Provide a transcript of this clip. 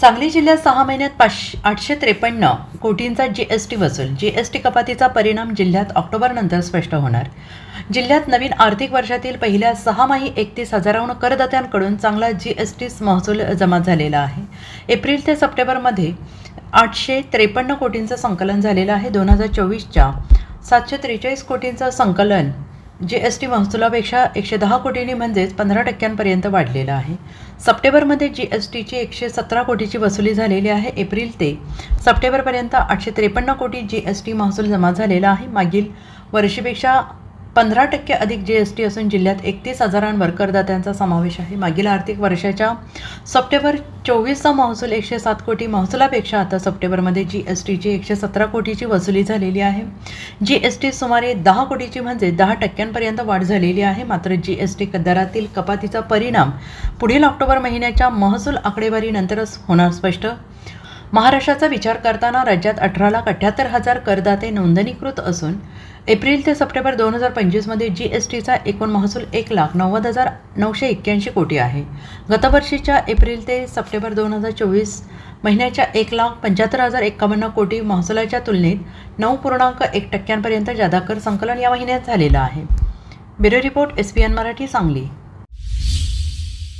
सांगली जिल्ह्यात सहा महिन्यात पाचशे आठशे त्रेपन्न कोटींचा जी एस टी वसूल. जी एस टी कपातीचा परिणाम जिल्ह्यात ऑक्टोबरनंतर स्पष्ट होणार. जिल्ह्यात नवीन आर्थिक वर्षातील पहिल्या सहामाही एकतीस हजाराहून करदात्यांकडून चांगला जी एस टी महसूल जमा झालेला आहे. एप्रिल ते सप्टेंबरमध्ये आठशे त्रेपन्न कोटींचं संकलन झालेलं आहे. दोन हजार चोवीसच्या सातशे त्रेचाळीस कोटींचं संकलन जी एस टी महसुलापेक्षा एकशे दहा कोटींनी म्हणजेच पंधरा टक्क्यांपर्यंत वाढलेलं आहे. सप्टेंबरमध्ये जी एस टीची एकशे सतरा कोटीची वसुली झालेली आहे. एप्रिल ते सप्टेंबरपर्यंत आठशे त्रेपन्न कोटी जी एस टी महसूल जमा झालेला आहे. मागील वर्षीपेक्षा पंधरा टक्के अधिक जी एस टी असून जिल्ह्यात एकतीस हजारांवर करदात्यांचा समावेश आहे. मागील आर्थिक वर्षाच्या सप्टेंबर चोवीसचा महसूल एकशे सात कोटी महसुलापेक्षा आता सप्टेंबरमध्ये जी एस टीची एकशे सतरा कोटीची वसुली झालेली आहे. जी एस टी सुमारे दहा कोटीची म्हणजे दहा टक्क्यांपर्यंत वाढ झालेली आहे. मात्र जी एस टी दरातील कपातीचा परिणाम पुढील ऑक्टोबर महिन्याच्या महसूल आकडेवारीनंतरच होणार स्पष्ट महाराष्ट्राचा विचार करताना राज्यात अठरा लाख अठ्ठ्याहत्तर हजार करदाते नोंदणीकृत असून एप्रिल ते सप्टेंबर दोन हजार पंचवीसमध्ये जी एस टीचा एकूण महसूल एक लाख नव्वद हजार नऊशे एक्क्याऐंशी कोटी आहे. गतवर्षीच्या एप्रिल ते सप्टेंबर दोन हजार चोवीस महिन्याच्या एक लाख पंच्याहत्तर हजार एक्कावन्न कोटी महसुलाच्या तुलनेत नऊ पूर्णांक एक टक्क्यांपर्यंत जादा कर संकलन या महिन्यात झालेलं आहे. Bureau report S P N Marathi Sangli.